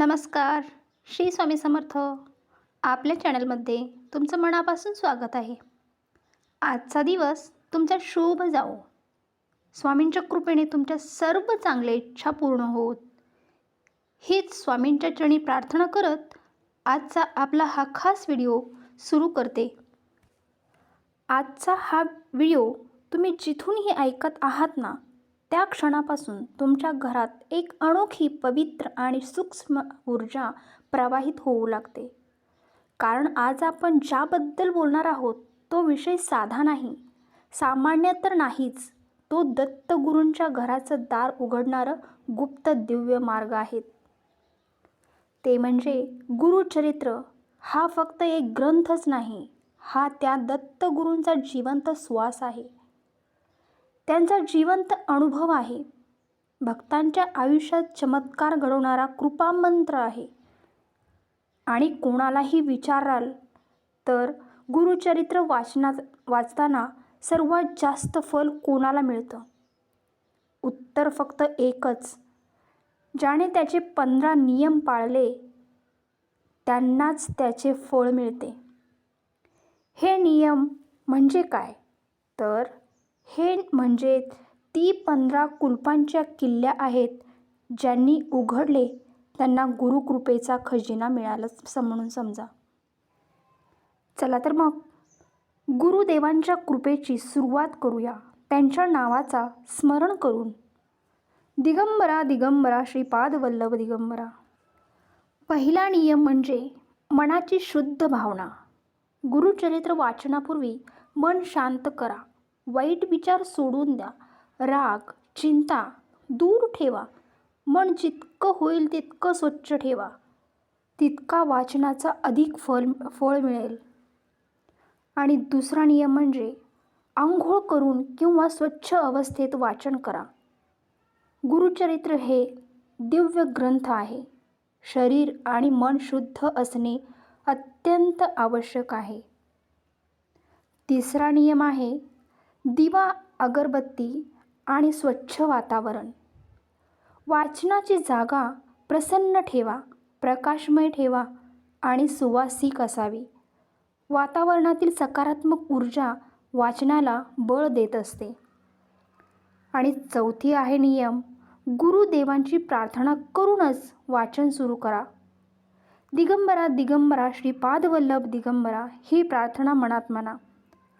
नमस्कार श्री स्वामी समर्थ. आपल्या चॅनलमध्ये तुमचं मनापासून स्वागत आहे. आजचा दिवस तुमचा शुभ जाओ स्वामींच्या कृपेने तुमच्या सर्व चांगल्या इच्छा पूर्ण होत हीच स्वामींच्या चरणी प्रार्थना करत आजचा आपला हा खास व्हिडिओ सुरू करते. आजचा हा व्हिडिओ तुम्ही जिथूनही ऐकत आहात ना त्या क्षणापासून तुमच्या घरात एक अनोखी पवित्र आणि सूक्ष्म ऊर्जा प्रवाहित होऊ लागते. कारण आज आपण ज्याबद्दल बोलणार आहोत तो विषय साधा नाही. सामान्य तर नाहीच. तो दत्तगुरूंच्या घराचं दार उघडणारं गुप्त दिव्य मार्ग आहेत ते म्हणजे गुरुचरित्र. हा फक्त एक ग्रंथच नाही. हा त्या दत्तगुरूंचा जिवंत श्वास आहे. त्यांचा जिवंत अनुभव आहे. भक्तांच्या आयुष्यात चमत्कार घडवणारा कृपामंत्र आहे. आणि कोणालाही विचाराल तर गुरुचरित्र वाचना वाचताना सर्वात जास्त फल कोणाला मिळतं? उत्तर फक्त एकच. ज्याने त्याचे पंधरा नियम पाळले त्यांनाच त्याचे फळ मिळते. हे नियम म्हणजे काय? तर हे म्हणजे ती पंधरा कुलपांच्या किल्ल्या आहेत ज्यांनी उघडले. त्यांना गुरुकृपेचा खजिना मिळालाच म्हणून समजा. चला तर मग गुरुदेवांच्या कृपेची सुरुवात करूया. त्यांच्या नावाचा स्मरण करून. दिगंबरा दिगंबरा श्रीपाद वल्लभ दिगंबरा. पहिला नियम म्हणजे मनाची शुद्ध भावना. गुरुचरित्र वाचनापूर्वी मन शांत करा. वाईट विचार सोडून द्या. राग चिंता दूर ठेवा. मन जितकं होईल तितकं स्वच्छ ठेवा. तितका वाचनाचा अधिक फल फळ मिळेल. आणि दुसरा नियम म्हणजे आंघोळ करून किंवा स्वच्छ अवस्थेत वाचन करा. गुरुचरित्र हे दिव्य ग्रंथ आहे. शरीर आणि मन शुद्ध असणे अत्यंत आवश्यक आहे. तिसरा नियम आहे दिवा अगरबत्ती आणि स्वच्छ वातावरण. वाचनाची जागा प्रसन्न ठेवा प्रकाशमय ठेवा आणि सुवासिक असावी. वातावरणातील सकारात्मक ऊर्जा वाचनाला बळ देत असते. आणि चौथी आहे नियम गुरुदेवांची प्रार्थना करूनच वाचन सुरू करा. दिगंबरा दिगंबरा श्रीपादवल्लभ दिगंबरा ही प्रार्थना मनात म्हणा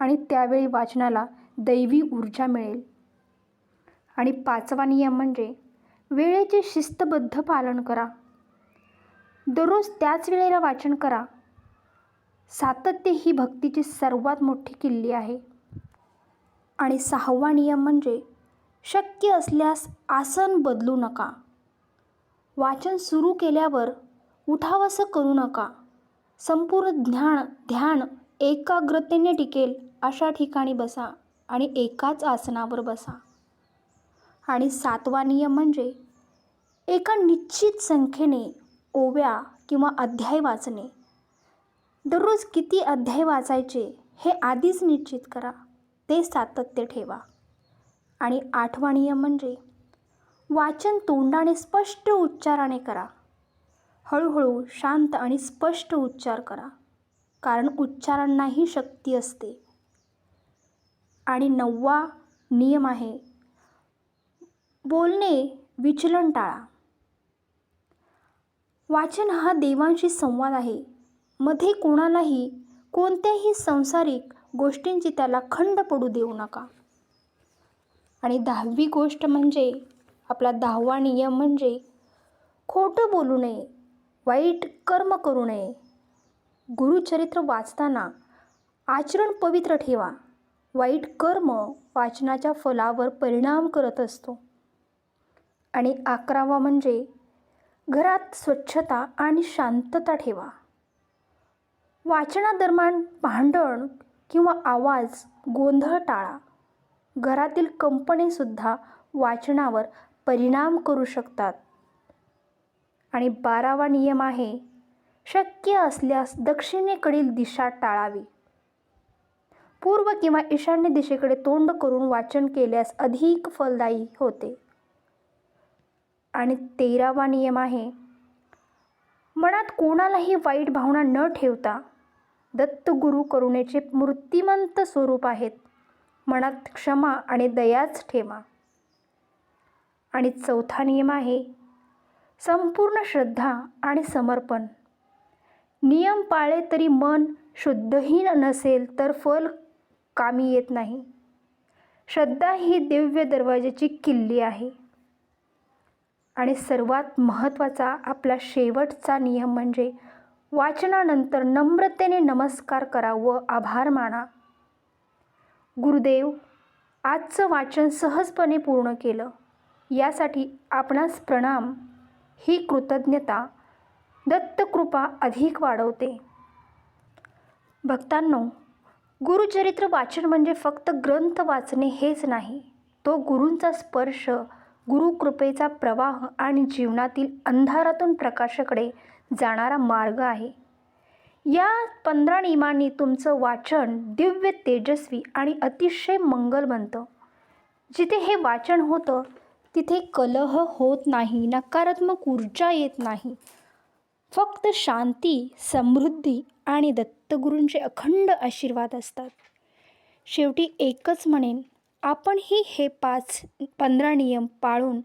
आणि त्यावेळी वाचनाला दैवी ऊर्जा मिळेल. आणि पाचवा नियम म्हणजे वेळेचे शिस्तबद्ध पालन करा. दररोज त्याच वेळेला वाचन करा. सातत्य ही भक्तीची सर्वात मोठी किल्ली आहे. आणि सहावा नियम म्हणजे शक्य असल्यास आसन बदलू नका. वाचन सुरू केल्यावर उठावसं करू नका. संपूर्ण ध्यान ध्यान एकाग्रतेने टिकेल अशा ठिकाणी बसा. आणि एकाच आसनावर बसा. आणि सातवा नियम म्हणजे एका निश्चित संख्येने ओव्या किंवा अध्याय वाचणे. दररोज किती अध्याय वाचायचे हे आधीच निश्चित करा. ते सातत्य ठेवा. आणि आठवा नियम म्हणजे वाचन तोंडाने स्पष्ट उच्चाराने करा. हळूहळू शांत आणि स्पष्ट उच्चार करा. कारण उच्चारांनाही शक्ती असते. आणि नववा नियम आहे. बोलणे विचलन टाळा. वाचन हा देवांशी संवाद आहे. मध्ये कोणालाही कोणत्याही संसारिक गोष्टींची त्याला खंड पडू देऊ नका. आणि दहावी गोष्ट म्हणजे आपला दहावा नियम म्हणजे खोटं बोलू नये वाईट कर्म करू नये. गुरुचरित्र वाचताना आचरण पवित्र ठेवा. वाईट कर्म वाचनाच्या फलावर परिणाम करत असतो. आणि अकरावा म्हणजे घरात स्वच्छता आणि शांतता ठेवा. वाचनादरम्यान भांडण किंवा आवाज गोंधळ टाळा. घरातील कंपनीसुद्धा वाचनावर परिणाम करू शकतात. आणि बारावा नियम आहे शक्य असल्यास दक्षिणेकडील दिशा टाळावी. पूर्व किंवा ईशान्य दिशेकडे तोंड करून वाचन केल्यास अधिक फलदायी होते. आणि तेरावा नियम आहे मनात कोणालाही वाईट भावना न ठेवता दत्तगुरू करुणेचे मूर्तिमंत स्वरूप आहेत. मनात क्षमा आणि दयाच ठेवा. आणि चौथा नियम आहे संपूर्ण श्रद्धा आणि समर्पण. नियम पाळे तरी मन शुद्धहीन नसेल तर फल कामी येत नाही. श्रद्धा ही दिव्य दरवाजाची किल्ली आहे. आणि सर्वात महत्त्वाचा आपला शेवटचा नियम म्हणजे वाचनानंतर नम्रतेने नमस्कार करा व आभार माना. गुरुदेव आजचं वाचन सहजपणे पूर्ण केलं. यासाठी आपणास प्रणाम. ही कृतज्ञता दत्तकृपा अधिक वाढवते. भक्तांनो गुरुचरित्र वाचन म्हणजे फक्त ग्रंथ वाचणे हेच नाही. तो गुरूंचा स्पर्श गुरुकृपेचा प्रवाह आणि जीवनातील अंधारातून प्रकाशाकडे जाणारा मार्ग आहे. या पंधरा नियमांनी तुमचं वाचन दिव्य तेजस्वी आणि अतिशय मंगल बनतं. जिथे हे वाचन होतं तिथे कलह होत नाही नकारात्मक ऊर्जा येत नाही. फक्त शांती समृद्धी आणि दत्तगुरूंचे अखंड आशीर्वाद असतात. शेवटी एकच म्हणेन आपणही हे पाच पंधरा नियम पाळून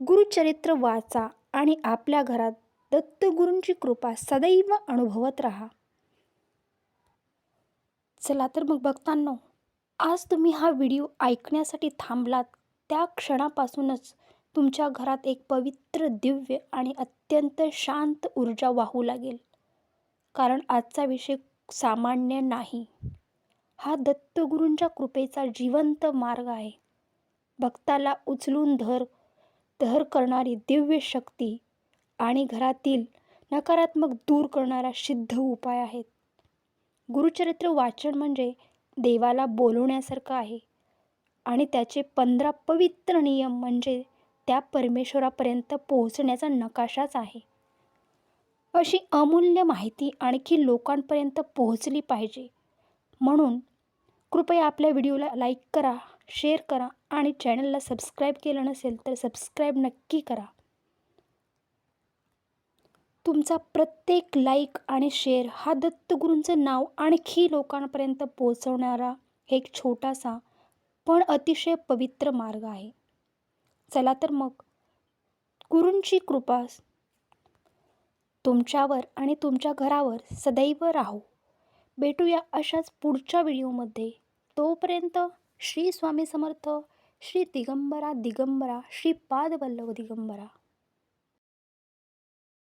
गुरुचरित्र वाचा आणि आपल्या घरात दत्तगुरूंची कृपा सदैव अनुभवत राहा. चला तर मग बघतांनो आज तुम्ही हा व्हिडिओ ऐकण्यासाठी थांबलात त्या क्षणापासूनच तुमच्या घरात एक पवित्र दिव्य आणि अत्यंत शांत ऊर्जा वाहू लागेल. कारण आजचा विषय सामान्य नाही. हा दत्तगुरूंच्या कृपेचा जिवंत मार्ग आहे. भक्ताला उचलून धर धर करणारी दिव्य शक्ती आणि घरातील नकारात्मक दूर करणारा सिद्ध उपाय आहेत. गुरुचरित्र वाचन म्हणजे देवाला बोलवण्यासारखं आहे आणि त्याचे पंधरा पवित्र नियम म्हणजे त्या परमेश्वरापर्यंत पोहोचण्याचा नकाशाच आहे. अशी अमूल्य माहिती आणखी लोकांपर्यंत पोहोचली पाहिजे. म्हणून कृपया आपल्या व्हिडिओला लाईक करा शेअर करा आणि चॅनलला सबस्क्राईब केलं नसेल तर सबस्क्राईब नक्की करा. तुमचा प्रत्येक लाईक आणि शेअर हा दत्तगुरूंचं नाव आणखी लोकांपर्यंत पोहोचवणारा एक छोटासा पण अतिशय पवित्र मार्ग आहे. चला तर मग. गुरूंची कृपा तुमच्यावर आणि तुमच्या घरावर सदैव राहू. भेटूया अशाच पुढच्या व्हिडिओमध्ये. तोपर्यंत श्री स्वामी समर्थ श्री दिगंबरा दिगंबरा श्री पादवल्लभ दिगंबरा.